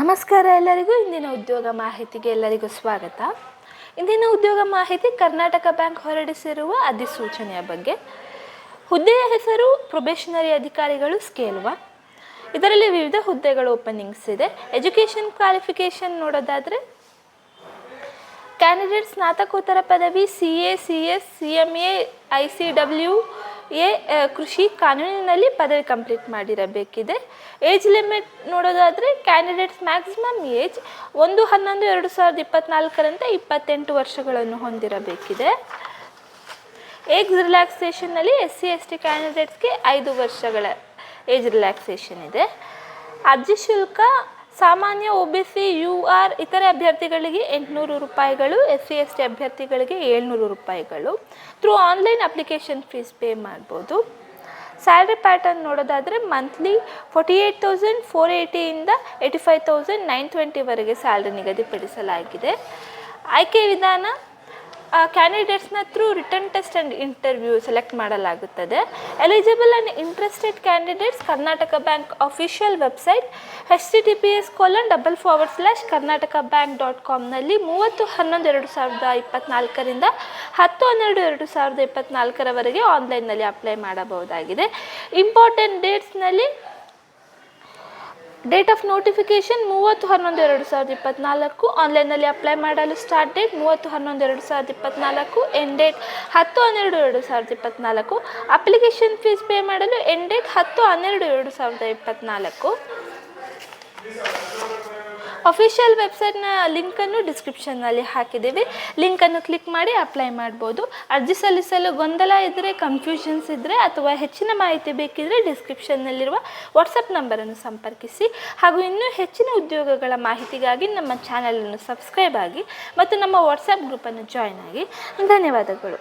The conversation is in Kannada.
ನಮಸ್ಕಾರ ಎಲ್ಲರಿಗೂ. ಇಂದಿನ ಉದ್ಯೋಗ ಮಾಹಿತಿಗೆ ಎಲ್ಲರಿಗೂ ಸ್ವಾಗತ. ಇಂದಿನ ಉದ್ಯೋಗ ಮಾಹಿತಿ ಕರ್ನಾಟಕ ಬ್ಯಾಂಕ್ ಹೊರಡಿಸಿರುವ ಅಧಿಸೂಚನೆಯ ಬಗ್ಗೆ. ಹುದ್ದೆಯ ಹೆಸರು ಪ್ರೊಬೇಷನರಿ ಅಧಿಕಾರಿಗಳು ಸ್ಕೇಲ್ ಇದರಲ್ಲಿ ವಿವಿಧ ಹುದ್ದೆಗಳು ಓಪನಿಂಗ್ಸ್ ಇದೆ. ಎಜುಕೇಷನ್ ಕ್ವಾಲಿಫಿಕೇಷನ್ ನೋಡೋದಾದರೆ ಕ್ಯಾಂಡಿಡೇಟ್ ಸ್ನಾತಕೋತ್ತರ ಪದವಿ C A C S C M A I C W A ಕೃಷಿ ಕಾನೂನಿನಲ್ಲಿ ಪದವಿ ಕಂಪ್ಲೀಟ್ ಮಾಡಿರಬೇಕಿದೆ. ಏಜ್ ಲಿಮಿಟ್ ನೋಡೋದಾದರೆ ಕ್ಯಾಂಡಿಡೇಟ್ಸ್ ಮ್ಯಾಕ್ಸಿಮಮ್ ಏಜ್ ಒಂದು, ಹನ್ನೊಂದು, ಎರಡು ಸಾವಿರದ ಇಪ್ಪತ್ನಾಲ್ಕರಂತೆ ಇಪ್ಪತ್ತೆಂಟು ವರ್ಷಗಳನ್ನು ಹೊಂದಿರಬೇಕಿದೆ. ಏಜ್ ರಿಲ್ಯಾಕ್ಸೇಷನ್ನಲ್ಲಿ ಎಸ್ ಸಿ ಎಸ್ ಟಿ ಕ್ಯಾಂಡಿಡೇಟ್ಸ್ಗೆ ಐದು ವರ್ಷಗಳ ಏಜ್ ರಿಲ್ಯಾಕ್ಸೇಷನ್ ಇದೆ. ಅರ್ಜಿ ಶುಲ್ಕ ಸಾಮಾನ್ಯ O B C, U R ಇತರೆ ಅಭ್ಯರ್ಥಿಗಳಿಗೆ ಎಂಟುನೂರು ರೂಪಾಯಿಗಳು, ಎಸ್ ಸಿ, ಎಸ್ ಟಿ ಅಭ್ಯರ್ಥಿಗಳಿಗೆ ಏಳ್ನೂರು ರೂಪಾಯಿಗಳು. Through online application fees pay ಮಾಡ್ಬೋದು. ಸ್ಯಾಲ್ರಿ ಪ್ಯಾಟರ್ನ್ ನೋಡೋದಾದರೆ monthly forty eight thousand four ಏಯ್ಟಿಯಿಂದ eighty five thousand nine ಟ್ವೆಂಟಿವರೆಗೆ ಸ್ಯಾಲ್ರಿ ನಿಗದಿಪಡಿಸಲಾಗಿದೆ. ಆಯ್ಕೆ ವಿಧಾನ ಕ್ಯಾಂಡಿಡೇಟ್ಸ್ನ through written test and interview select ಮಾಡಲಾಗುತ್ತದೆ. Eligible and interested candidates Karnataka bank official website H T T P S colon double forward slash Karnataka bank dot ಕಾಮ್ನಲ್ಲಿ ಮೂವತ್ತು, ಹನ್ನೊಂದು, ಎರಡು ಸಾವಿರದ ಇಪ್ಪತ್ನಾಲ್ಕರಿಂದ ಹತ್ತು, ಹನ್ನೆರಡು, ಎರಡು ಸಾವಿರದ ಇಪ್ಪತ್ನಾಲ್ಕರವರೆಗೆ ಆನ್ಲೈನ್ನಲ್ಲಿ ಅಪ್ಲೈ ಮಾಡಬಹುದಾಗಿದೆ. ಇಂಪಾರ್ಟೆಂಟ್ ಡೇಟ್ಸ್ನಲ್ಲಿ ಡೇಟ್ ಆಫ್ ನೋಟಿಫಿಕೇಷನ್ ಮೂವತ್ತು ಹನ್ನೊಂದು, ಎರಡು ಸಾವಿರದ ಇಪ್ಪತ್ತ್ನಾಲ್ಕು ಆನ್ಲೈನಲ್ಲಿ ಅಪ್ಲೈ ಮಾಡಲು ಸ್ಟಾರ್ಟ್ ಡೇಟ್ ಮೂವತ್ತು ಹನ್ನೊಂದು, ಎರಡು ಸಾವಿರದ ಇಪ್ಪತ್ತ್ನಾಲ್ಕು ಎಂಡ್ ಡೇಟ್ ಹತ್ತು ಹನ್ನೆರಡು, ಎರಡು ಸಾವಿರದ ಇಪ್ಪತ್ನಾಲ್ಕು. ಅಪ್ಲಿಕೇಶನ್ ಫೀಸ್ ಪೇ ಮಾಡಲು ಎಂಡ್ ಡೇಟ್ ಹತ್ತು ಹನ್ನೆರಡು, ಎರಡು ಸಾವಿರದ ಇಪ್ಪತ್ನಾಲ್ಕು. ಅಫಿಷಿಯಲ್ ವೆಬ್ಸೈಟ್ನ ಲಿಂಕನ್ನು ಡಿಸ್ಕ್ರಿಪ್ಷನ್ನಲ್ಲಿ ಹಾಕಿದ್ದೀವಿ. ಲಿಂಕನ್ನು ಕ್ಲಿಕ್ ಮಾಡಿ ಅಪ್ಲೈ ಮಾಡ್ಬೋದು. ಅರ್ಜಿ ಸಲ್ಲಿಸಲು ಗೊಂದಲ ಇದ್ದರೆ ಕನ್ಫ್ಯೂಷನ್ಸ್ ಇದ್ದರೆ ಅಥವಾ ಹೆಚ್ಚಿನ ಮಾಹಿತಿ ಬೇಕಿದ್ದರೆ ಡಿಸ್ಕ್ರಿಪ್ಷನ್ನಲ್ಲಿರುವ ವಾಟ್ಸಪ್ ನಂಬರನ್ನು ಸಂಪರ್ಕಿಸಿ. ಹಾಗೂ ಇನ್ನೂ ಹೆಚ್ಚಿನ ಉದ್ಯೋಗಗಳ ಮಾಹಿತಿಗಾಗಿ ನಮ್ಮ ಚಾನಲನ್ನು ಸಬ್ಸ್ಕ್ರೈಬ್ ಆಗಿ ಮತ್ತು ನಮ್ಮ ವಾಟ್ಸಪ್ ಗ್ರೂಪನ್ನು ಜಾಯ್ನ್ ಆಗಿ. ಧನ್ಯವಾದಗಳು.